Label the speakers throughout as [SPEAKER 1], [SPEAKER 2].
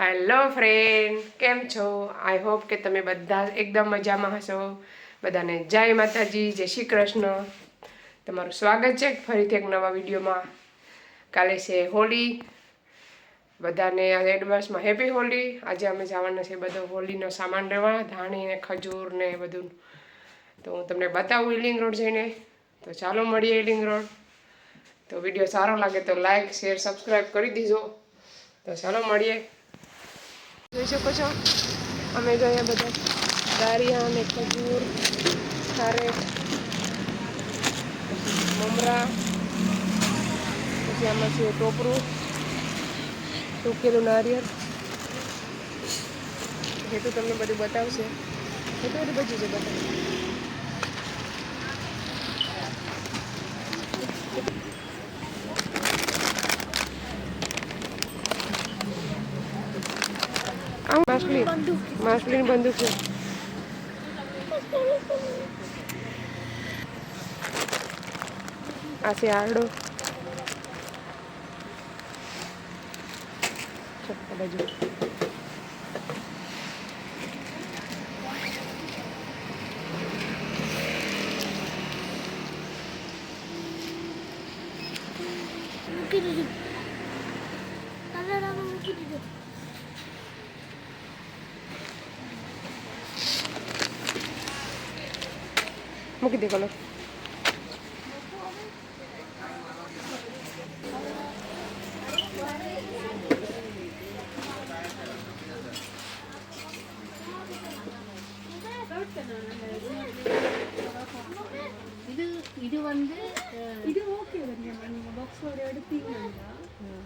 [SPEAKER 1] Hello friend કેમ છો? I hope કે તમે બધા એકદમ મજામાં હશો. બધાને જય માતાજી, જય શ્રી કૃષ્ણ. તમારું સ્વાગત છે ફરીથી એક નવા વિડીયોમાં. કાલે છે હોળી. બધાને એડવાન્સમાં હેપી હોળી. આજે અમે જવાના છે બધો હોળીનો સામાન લેવા ધાણી ને ખજૂર ને બધું. તો હું તમને બતાવું ઇલિંગ રોડ જઈને. તો ચાલો મળીએ ઇલિંગ રોડ. તો વીડિયો સારો લાગે તો લાઈક શેર સબસ્ક્રાઈબ કરી દીજો. તો ચાલો મળીએ. જોઈ શકો અમે ગયા બધા દારિયા ને ખજૂર ખારે મમરા, પછી આમાં છે ટોપરું ટૂકેલું નારિયેળ. હેતુ તમને બધું બતાવશે. હેતુ બધું બચી છે બતાવે માછલી માછલીની બંદૂક છે આ છે આરડો ચાલ, આ બાજુ
[SPEAKER 2] મૂકી દીધું
[SPEAKER 1] किती कलर
[SPEAKER 3] இது இது வந்து இது ஓகே நீங்கள் பாக்ஸோட எடுத்தீங்கன்னா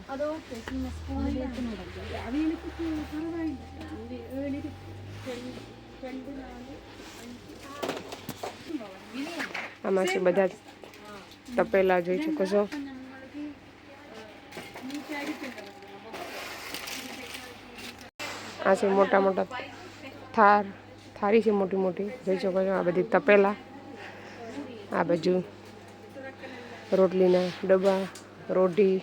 [SPEAKER 3] அது ஓகே சின்ன ஸ்பூன் எடுத்துன்னு அவங்களுக்கு
[SPEAKER 1] આમાં છે બધા તપેલા જોઈ શકો છો. આ છે મોટા મોટા થાર, થારી છે મોટી મોટી, જોઈ શકો છો આ બધી તપેલા. આ બાજુ રોટલીના ડબ્બા, રોટી,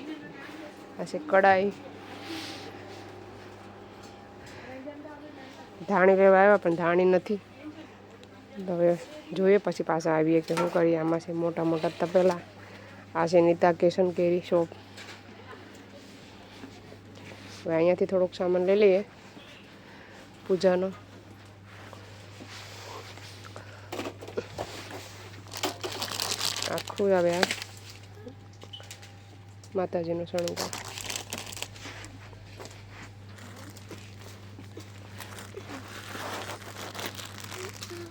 [SPEAKER 1] આ છે કડાઈ ધાણી લેવા આવ્યા, પણ ધાણી નથી. હવે જોઈએ પછી પાછા આવીએ કે શું કરીએ. આમાં છે મોટા મોટા તપેલા આ છે નીતા કેશન કેરી શોપ. હવે અહીંયાથી થોડોક સામાન લઈ લઈએ. પૂજાનો. આખું આવે આ. માતાજીનું શણગાર.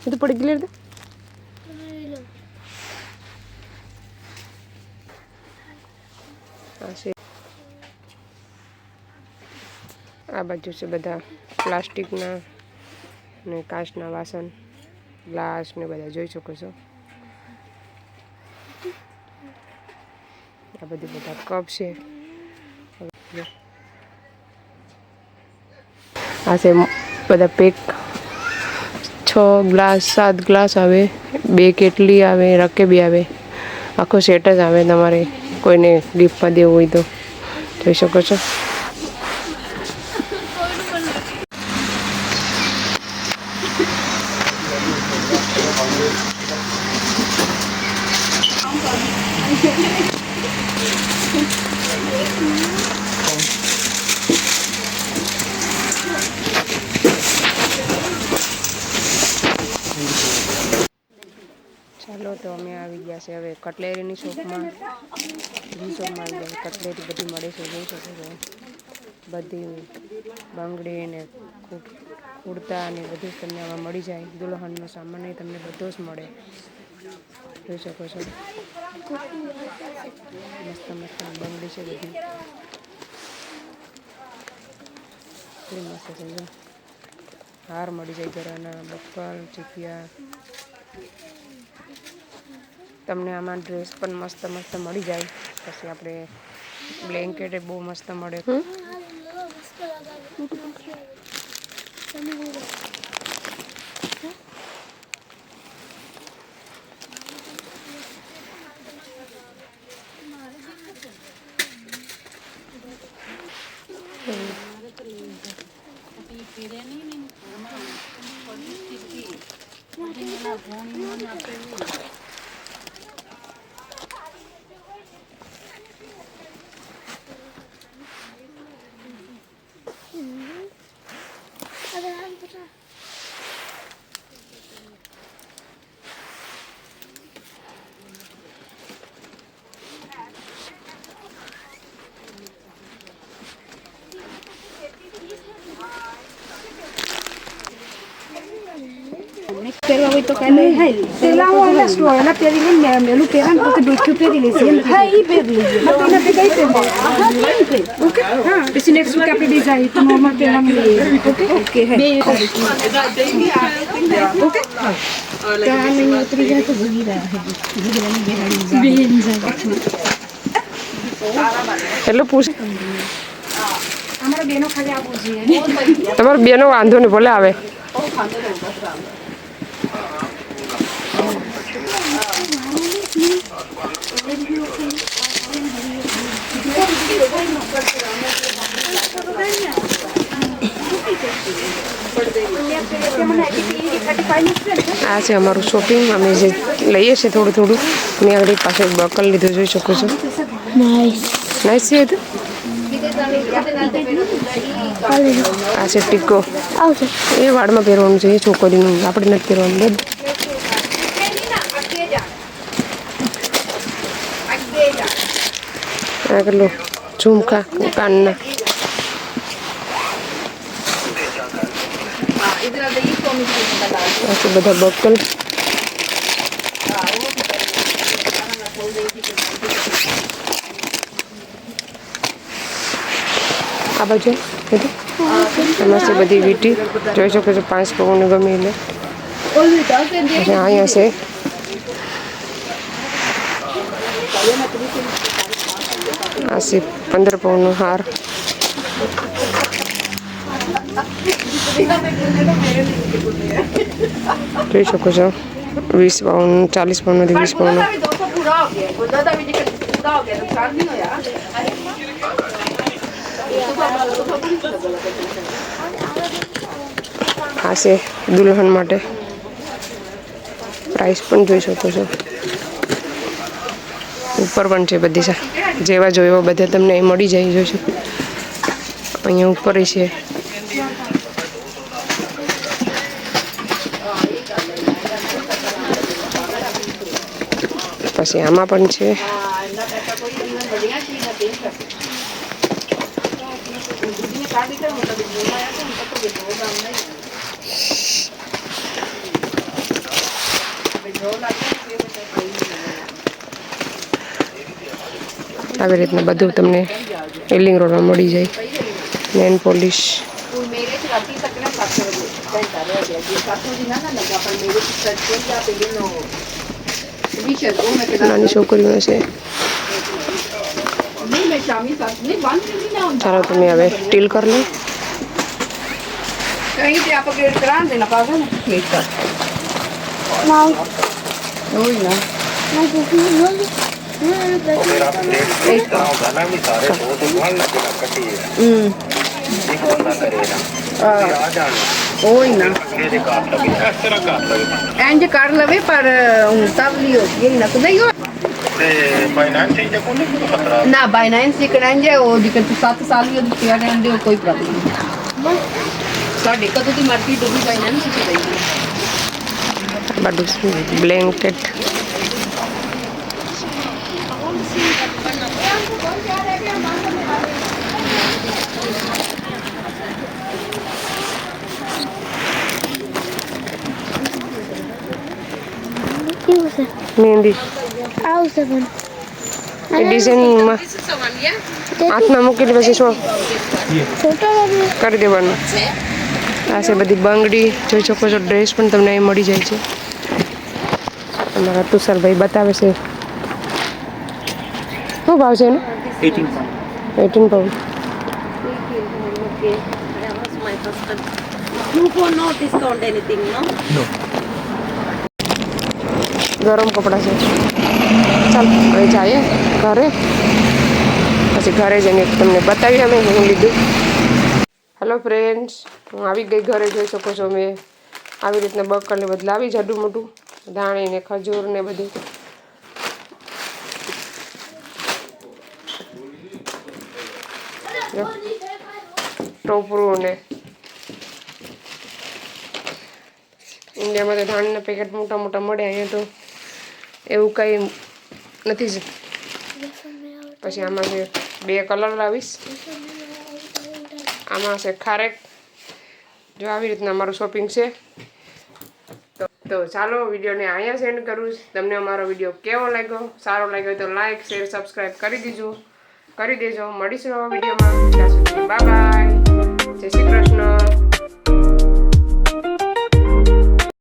[SPEAKER 1] તો પડી ગયેલી આ આ બાજુ છે બધા પ્લાસ્ટિકના ને કાચના વાસણ ગ્લાસ ને બધા જોઈ શકો છો આ બધી બધા કપ છે આ છે બધા પેક છ ગ્લાસ, સાત ગ્લાસ આવે, બે કેટલી આવે રકેબી આવે. આખો સેટ જ આવે તમારે કોઈને ગિફ્ટમાં દેવું હોય તો. જોઈ શકો છો ચાલો તો અમે આવી ગયા છે હવે કટલેરીની શોપમાં. બીજી શોપમાં આવી ગયા કટલેરી બધી મળે છે, જોઈ શકો છો. બધી બંગડી ને કુર્તા ને બધું જ તમને આમાં મળી જાય. દુલ્હનનો સામાન એ તમને બધો જ મળે. જોઈ શકો છો. મસ્ત મસ્ત બંગડી છે બધી. મસ્ત છે હાર મળી જાય ઘરના બક્કલ ચીપિયા. તમને આમાં ડ્રેસ પણ મસ્ત મસ્ત મળી જાય. પછી આપણે બ્લેન્કેટ બહુ મસ્ત મળે.
[SPEAKER 3] પહેરવા હોય તો કાલે પેલા હું પહેરીને મે- મેલું પહેરા ને પછી ડોક્યું પહેરી લેશે એમ હા એ પહેરી લેજે હા તો એનાથી કઈ પહેરવા હા નહીં પહેર ઓકે હા પછી નેક્સ્ટ વીક આપણે બે જાય તો નોર્મલ પહેરવાનું લઈએ ઓકે ઓકે હે બે ઓકે તો નહીં ઉતરી જાય તો ભૂલી રહ્યા હે ભૂલી બેહાડી બેન જાય
[SPEAKER 1] એટલે પૂછ
[SPEAKER 3] તમારા બેનો ખાલી આવું જોઈએ
[SPEAKER 1] તમારો બેનો વાંધો નહીં ભલે આવે આ છે અમારું શોપિંગ અમે જે લઈએ છીએ થોડું થોડું મેં આગળ પાસે એક બકલ લીધું જોઈ શકું છું. નાઈસ છે તો? આ છે ટીકો એ વાળમાં પહેરવાનું છે એ છોકરીનું. આપણે નથી પહેરવાનું બધું આ કેટલું ઝુમકા કાનના આ છે બધા બકલ આ બાજુ બધું એમાં છે બધી વીટી જોઈ શકો છો પાંચ પગોને ગમે એટલે અને અહીંયા છે આ પંદર પૌનો હાર જોઈ શકો છો, વીસ પાઉન્ડ ચાલીસ પાઉન્ડ નથી વીસ પાઉન્ડ આ છે દુલ્હન માટે. પ્રાઇસ પણ જોઈ શકો છો. ઉપર પણ છે બધી જેવા જો એવા બધા તમને મળી જાય જોઈશું અહીંયા ઉપર છે. પછી આમાં પણ છે. આવી રીતના બધું તમને એલિંગ રોડમાં મળી જાય. નેન પોલિશ નાની છોકરીઓ છે ચાલો તમે હવે ટીલ કરી લો.
[SPEAKER 2] નાઇસ નાઇસ और
[SPEAKER 4] फिर आप प्लेट इस तरह उठाना भी सारे दो तो मान लगेगा कटिए एक बंदा करेगा आ जाना
[SPEAKER 5] ओए ना
[SPEAKER 4] अगले दे काट लगे इस तरह काट लगे
[SPEAKER 5] इंज कर लवे पर तब लियो ये ना तो
[SPEAKER 4] नहीं हो ते फाइनेंस से कोई
[SPEAKER 5] नहीं खतरा ना फाइनेंस से कराएंगे वो दिक्कत सात साल भी उसकी आ रहने दो कोई प्रॉब्लम नहीं साढ़े कदों की मर्जी डूबी फाइनेंस से
[SPEAKER 1] चाहिए बट
[SPEAKER 2] उसमें ब्लैंकेट
[SPEAKER 1] મહેંદી
[SPEAKER 2] આવશે પણ
[SPEAKER 1] એ ડિઝાઇનમાં હાથમાં મૂકેલી પછી શું કરી દેવાનું આ છે બધી બંગડી જોઈ શકો છો ડ્રેસ પણ તમને અહીં મળી જાય છે. અમારા તુષારભાઈ બતાવે છે. શું ભાવ છે એનો? Eighteen pound
[SPEAKER 5] You. Discount anything, no?
[SPEAKER 1] ગરમ કપડાં છે. ચાલ, હવે જઈએ ઘરે. પછી ઘરે જઈને તમને બતાવીએ અમે, હું લીધું. હેલો ફ્રેન્ડ્સ હું આવી ગઈ ઘરે, જોઈ શકો છો મેં આવી રીતના બકરને બદલાવી જાડું મોટું. ધાણી ને ખજૂર ને બધું. ટોપરું ને. ઇન્ડિયામાં તો ધાણીના પેકેટ મોટા મોટા મળે અહીંયા તો. એવું કંઈ નથી જ. પછી આમાં છે બે કલર લાવીશ. આમાં છે ખારેક. જો આવી રીતના અમારું શોપિંગ છે. તો તો ચાલો વિડીયોને અહીંયા સેન્ડ કરું તમને અમારો વીડિયો કેવો લાગ્યો? સારો લાગ્યો તો લાઈક શેર સબસ્ક્રાઈબ કરી દીજો. કરી દેજો. મળીશું નવા વિડીયોમાં. Bye bye. જય શ્રી કૃષ્ણ.